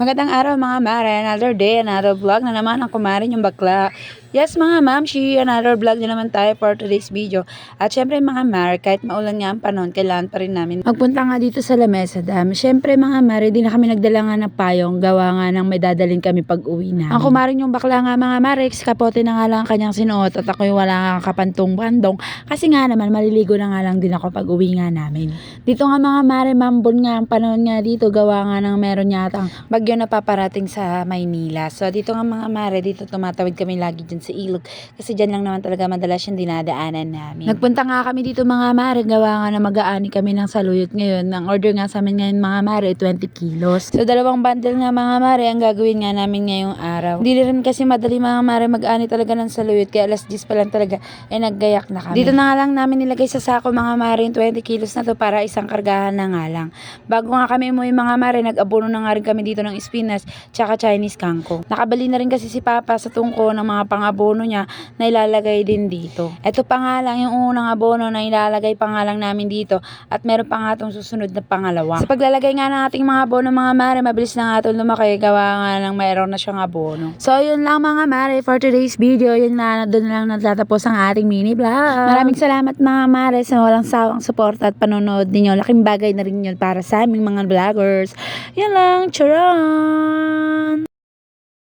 Magandang araw mga mare, another day, another vlog na naman ang kumarin yung bakla. Yes mga ma'am, she another vlog na naman tayo for today's video. At syempre mga mare, kahit maulan nga ang panahon, kailangan pa rin namin magpunta nga dito sa Lamesa Dam. Syempre mga mare, di na kami nagdala nga ng payong, gawa nga ng may dadalhin kami pag uwi namin. Ang kumarin yung bakla nga mga mare, kapote na nga lang ang kanyang sinuot at ako yung wala nga kapantong bandong. Kasi nga naman, maliligo na nga lang din ako pag uwi nga namin. Dito nga mga mare, mambon nga ang panahon nga dito, gawa nga ng meron yatang bagyo na paparating sa Maynila. So dito nga mga mare, dito tumatawid kami lagi dyan sa ilog. Kasi dyan lang naman talaga madalas yung dinadaanan namin. Nagpunta nga kami dito mga mare, gawa nga na mag-aani kami ng saluyot ngayon. Ang order nga sa amin ngayon mga mare, 20 kilos. So dalawang bundle nga mga mare, ang gagawin nga namin ngayong araw. Hindi rin kasi madali mga mare mag-ani talaga ng saluyot, kaya alas 10 pa lang talaga, eh naggayak na kami. Dito na nga lang namin nilagay sa sako mga mare yung 20 kilos na to para isang kargahan na nga lang. Bago nga kami umuwi mga mare, nag-abono na nga rin kami dito ng spinas tsaka Chinese kangkong. Nakabali na rin kasi si Papa sa tungko ng mga pang-abono niya na ilalagay din dito. Ito pa nga lang yung unang abono na ilalagay pa nga lang namin dito at meron pa nga itong susunod na pangalawa. Sa paglalagay nga ng ating mga abono mga mare, mabilis na nga itong lumaki gawa nga ng mayroon na siyang abono. So yun lang mga mare for today's video. Yun na, doon lang natatapos ang ating mini vlog. Maraming salamat mga mare sa walang sawang support at panonood ninyo. Laking bagay na rin yun para sa aming mga vloggers. Yan lang, charan!